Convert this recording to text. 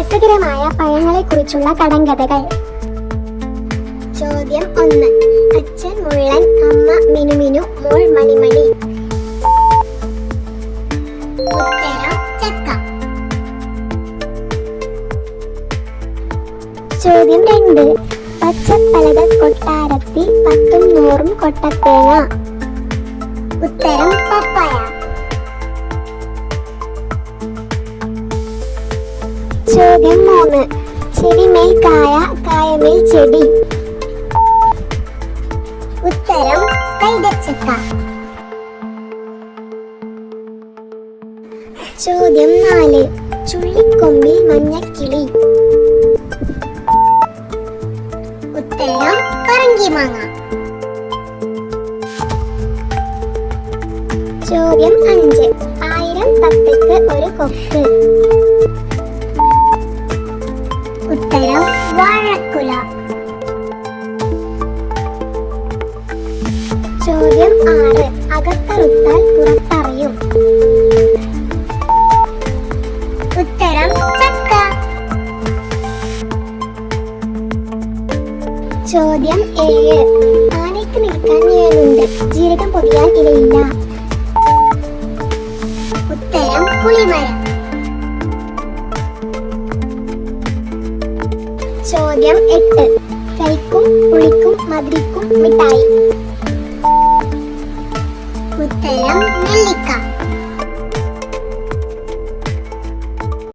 രസകരമായ പഴങ്ങളെക്കുറിച്ചുള്ള കടങ്കഥകൾ. ചോദ്യം ഒന്ന്. അച്ഛൻ മുള്ളൻ അമ്മ മിനുമിനു മോൾ മണിമണി. ഉത്തരം ചോദ്യം രണ്ട്. പച്ചപ്പലക കൊട്ടാരത്തിൽ പത്തും നൂറും കൊട്ടത്തേങ്ങ. ഉത്തരം പപ്പായ ചോദ്യം മൂന്ന്. ചെടിമേൽ കായ കായമേൽ ചെടി. ഉത്തരം കൈതച്ചക്ക. ചോദ്യം നാല്. ചുള്ളിക്കൊമ്പിൽ മഞ്ഞക്കിളി. ഉത്തരം പറങ്കിമാങ്ങ. ചോദ്യം അഞ്ച്. ആയിരം തത്തയ്ക്ക് ഒരു കൊക്ക്. വാഴക്കുല ചോദ്യം ആറ്. അകത്തറുത്താൽ പുറത്തറിയും. ഉത്തരം ചക്ക. ചോദ്യം ഏഴ്. ആനയ്ക്ക് നിൽക്കാൻ ഏഴുണ്ട്. ജീരകം പൊതിയാൻ ഇടയില്ല. ചോദ്യം എട്ട്. കൈക്കും പുളിക്കും മധുരിക്കും മിഠായി. ഉത്തരം നെല്ലിക്ക.